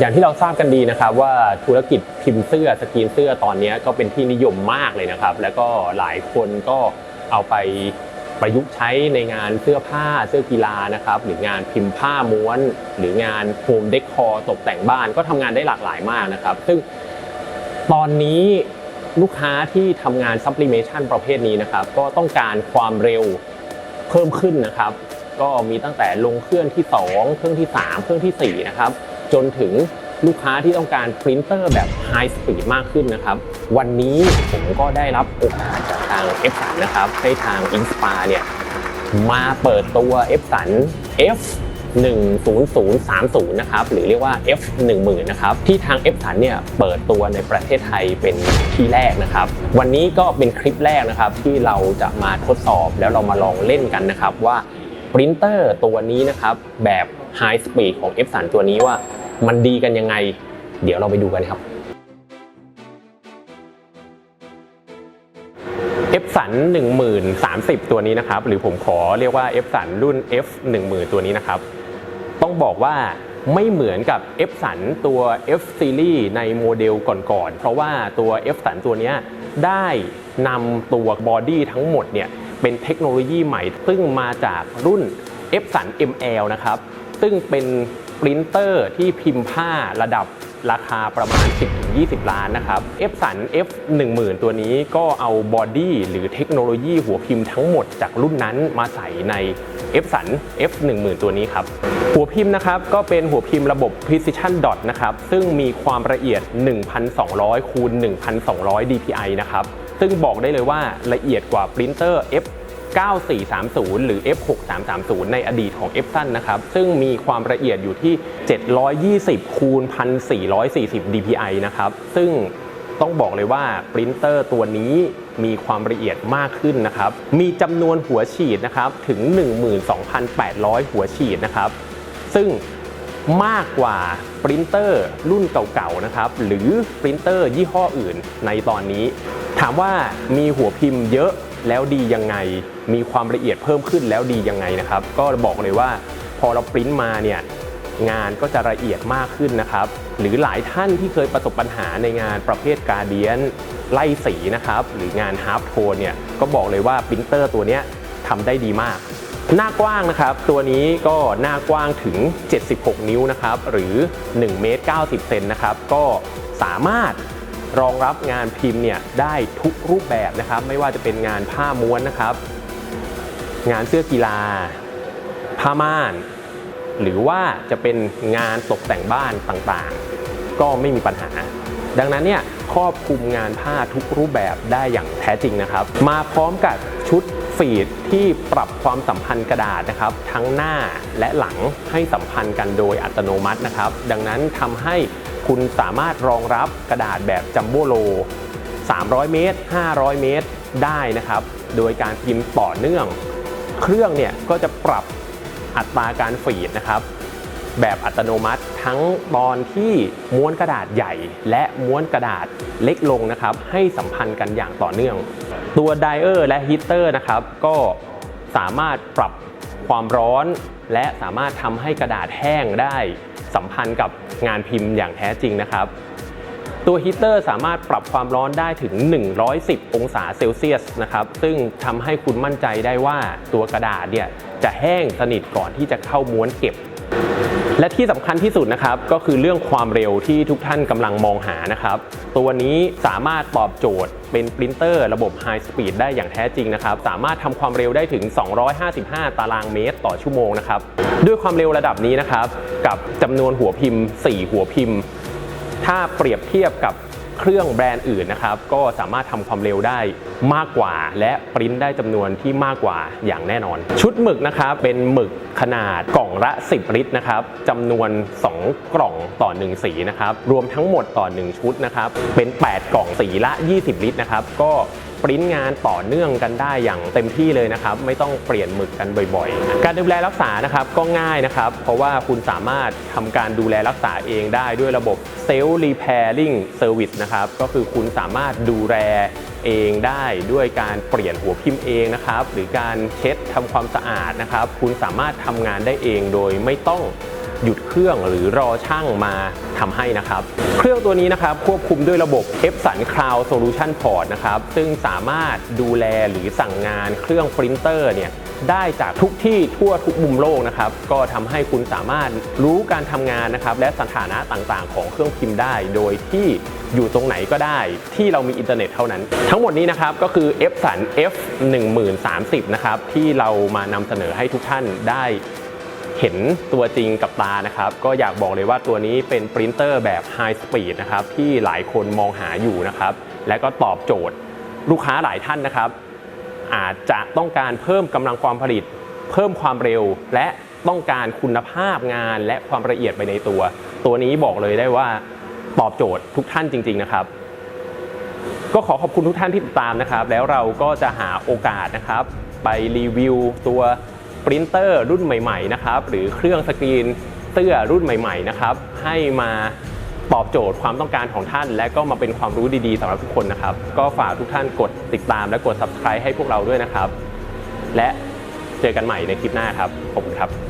อย่างที่เราทราบกันดีนะครับว่าธุรกิจพิมพ์เสื้อสกรีนเสื้อตอนนี้ก็เป็นที่นิยมมากเลยนะครับ แล้วก็หลายคนก็เอาไปประยุกต์ใช้ในงานเสื้อผ้าเสื้อกีฬานะครับหรืองานพิมพ์ผ้าม้วน หรืองานโฮมเดคอร์ตกแต่งบ้านก็ทำงานได้หลากหลายมากนะครับ ซึ่งตอนนี้ลูกค้าที่ทำงานซัพพลีเมชันประเภทนี้นะครับ ก็ต้องการความเร็วเพิ่มขึ้นนะครับ ก็มีตั้งแต่ลงเครื่องที่ 2 เครื่องที่ 3 เครื่องทีสี่4นะครับ จนถึงลูกค้าที่ต้องการปรินเตอร์แบบไฮสปีดมากขึ้นนะครับ วันนี้ผมก็ได้รับโอกาสจากทาง f อนะครับ ให้ทาง Inspire เนี่ยมาเปิดตัว f อ F 10030 นะครับ หรือเรียกว่า F1000 นะครับ ที่ทาง f อเนี่ยเปิดตัวในประเทศไทยเป็นที่แรกนะครับ วันนี้ก็เป็นคลิปแรกนะครับ ที่เราจะมาทดสอบแล้วเรามาลองเล่นกันนะครับว่าปรินเตอร์ตัวนี้นะครับ แบบ High Speed ของ f อตัวนี้ว่า มันดีกันยังไง เดี๋ยวเราไปดูกันครับ F สัน1030ตัวนี้นะครับ หรือผมขอเรียกว่า F สันรุ่น F 10,000ตัวนี้นะครับ ต้องบอกว่าไม่เหมือนกับ F สันตัว F Series ในโมเดลก่อนๆ เพราะว่าตัว F สันตัวนี้ได้นำตัวบอดี้ทั้งหมดเนี่ยเป็นเทคโนโลยีใหม่ ซึ่งมาจากรุ่น F สัน ML นะครับ ซึ่งเป็น ปรินเตอร์ที่พิมพ์ผ้าระดับราคาประมาณ 10-20 ล้านนะครับ F สัน F 10,000 ตัวนี้ก็เอาบอดี้หรือเทคโนโลยีหัวพิมพ์ทั้งหมดจากรุ่นนั้นมาใส่ใน F สัน F 10,000 ตัวนี้ครับ หัวพิมพ์นะครับก็เป็นหัวพิมพ์ระบบ precision dot นะครับ ซึ่งมีความละเอียด 1,200 คูณ 1,200 dpi นะครับ ซึ่งบอกได้เลยว่าละเอียดกว่าปรินเตอร์ F 9430 หรือ F6330 ในอดีตของ f สั้นนะครับ ซึ่งมีความละเอียดอยู่ที่ 720คูณ1440 dpi นะครับ ซึ่งต้องบอกเลยว่าปรินเตอร์ตัวนี้มีความละเอียดมากขึ้นนะครับ มีจำนวนหัวฉีดนะครับถึง 12,800 หัวฉีดนะครับ ซึ่งมากกว่าปรินเตอร์รุ่นเก่าๆนะครับ หรือปรินเตอร์ยี่ห้ออื่นในตอนนี้ ถามว่ามีหัวพิมพ์เยอะ แล้วดียังไง มีความละเอียดเพิ่มขึ้นแล้วดียังไงนะครับ ก็บอกเลยว่าพอเราปริ้นมาเนี่ยงานก็จะละเอียดมากขึ้นนะครับ หรือหลายท่านที่เคยประสบปัญหาในงานประเภทการเดียนไล่สีนะครับ หรืองานฮาร์ปโทนเนี่ยก็บอกเลยว่าปรินเตอร์ตัวนี้ทำได้ดีมาก หน้ากว้างนะครับ ตัวนี้ก็หน้ากว้างถึง 76 นิ้วนะครับ หรือ1เมตร90เซนนะครับ ก็สามารถ รองรับงานพิมพ์เนี่ยได้ทุกรูปแบบนะครับ ไม่ว่าจะเป็นงานผ้าม้วนนะครับ งานเสื้อกีฬา ผ้าม่าน หรือว่าจะเป็นงานตกแต่งบ้านต่างๆ ก็ไม่มีปัญหา ดังนั้นเนี่ยครอบคลุมงานผ้าทุกรูปแบบได้อย่างแท้จริงนะครับ มาพร้อมกับชุด ฟีดที่ปรับความสัมพันธ์กระดาษนะครับ ทั้งหน้าและหลังให้สัมพันธ์กันโดยอัตโนมัตินะครับ ดังนั้นทำให้คุณสามารถรองรับกระดาษแบบจัมโบ้โล 300 เมตร 500 เมตรได้นะครับ โดยการพิมพ์ต่อเนื่อง เครื่องเนี่ยก็จะปรับอัตราการฟีดนะครับ แบบอัตโนมัติ ทั้งตอนที่ม้วนกระดาษใหญ่ และม้วนกระดาษเล็กลงนะครับ ให้สัมพันธ์กันอย่างต่อเนื่อง ตัวไดเออร์และฮีเตอร์นะครับก็สามารถปรับความร้อน และสามารถทำให้กระดาษแห้งได้สัมพันธ์กับงานพิมพ์อย่างแท้จริงนะครับ ตัวฮีเตอร์สามารถปรับความร้อนได้ถึง 110 องศาเซลเซียสนะครับ ซึ่งทำให้คุณมั่นใจได้ว่าตัวกระดาษเนี่ยจะแห้งสนิทก่อนที่จะเข้าม้วนเก็บ และที่สำคัญที่สุดนะครับก็คือเรื่องความเร็วที่ทุกท่านกำลังมองหานะครับ ตัวนี้สามารถตอบโจทย์เป็นปรินเตอร์ระบบ High Speed ได้อย่างแท้จริงนะครับ สามารถทำความเร็วได้ถึง 255 ตารางเมตรต่อชั่วโมงนะครับด้วยความเร็วระดับนี้นะครับ กับจำนวนหัวพิมพ์ 4 หัวพิมพ์ ถ้าเปรียบเทียบกับ เครื่องแบรนด์อื่นนะครับ ก็สามารถทำความเร็วได้มากกว่า และปริ้นได้จำนวนที่มากกว่าอย่างแน่นอน ชุดหมึกนะครับเป็นหมึกขนาดกล่องละ 10 ลิตรนะครับจำนวน 2 กล่องต่อ 1 สีนะครับรวมทั้งหมดต่อ 1 ชุดนะครับเป็น 8 กล่องสีละ 20 ลิตรนะครับก็ ปริ้นงานต่อเนื่องกันได้อย่างเต็มที่เลยนะครับ ไม่ต้องเปลี่ยนหมึกกันบ่อยๆ การดูแลรักษานะครับก็ง่ายนะครับ เพราะว่าคุณสามารถทำการดูแลรักษาเองได้ด้วยระบบ Self Repairing Service นะครับ ก็คือคุณสามารถดูแลเองได้ด้วยการเปลี่ยนหัวพิมพ์เองนะครับ หรือการเช็ดทำความสะอาดนะครับ คุณสามารถทำงานได้เองโดยไม่ต้อง หยุดเครื่องหรือรอช่างมาทำให้นะครับ เครื่องตัวนี้นะครับควบคุมด้วยระบบ Epson Cloud Solution Port นะครับซึ่งสามารถดูแลหรือสั่งงานเครื่องปรินเตอร์เนี่ยได้จากทุกที่ทั่วทุกมุมโลกนะครับก็ทำให้คุณสามารถรู้การทำงานนะครับและสถานะต่างๆ ของเครื่องพิมพ์ได้ โดยที่อยู่ตรงไหนก็ได้ที่เรามีอินเทอร์เน็ตเท่านั้น ทั้งหมดนี้นะครับก็คือ Epson F 1 0 3 0นะครับที่เรามานำเสนอให้ทุกท่านได้ เห็นตัวจริงกับตานะครับ ก็อยากบอกเลยว่าตัวนี้เป็นปรินเตอร์แบบ High Speed นะครับที่หลายคนมองหาอยู่นะครับ และก็ตอบโจทย์ลูกค้าหลายท่านนะครับ อาจจะต้องการเพิ่มกำลังความผลิต เพิ่มความเร็วและต้องการคุณภาพงานและความละเอียดไปในตัว ตัวนี้บอกเลยได้ว่าตอบโจทย์ทุกท่านจริง ๆนะครับ ก็ขอขอบคุณทุกท่านที่ติดตามนะครับ แล้วเราก็จะหาโอกาสนะครับ ไปรีวิวตัว ปรินเตอร์รุ่นใหม่ๆนะครับหรือเครื่องสกรีนเตื้อรุ่นใหม่ ๆนะครับ ให้มาตอบโจทย์ความต้องการของท่าน และก็มาเป็นความรู้ดีๆสำหรับทุกคนนะครับ ก็ฝากทุกท่านกดติดตามและกด subscribe ให้พวกเราด้วยนะครับ และเจอกันใหม่ในคลิปหน้าครับ ขอบคุณครับ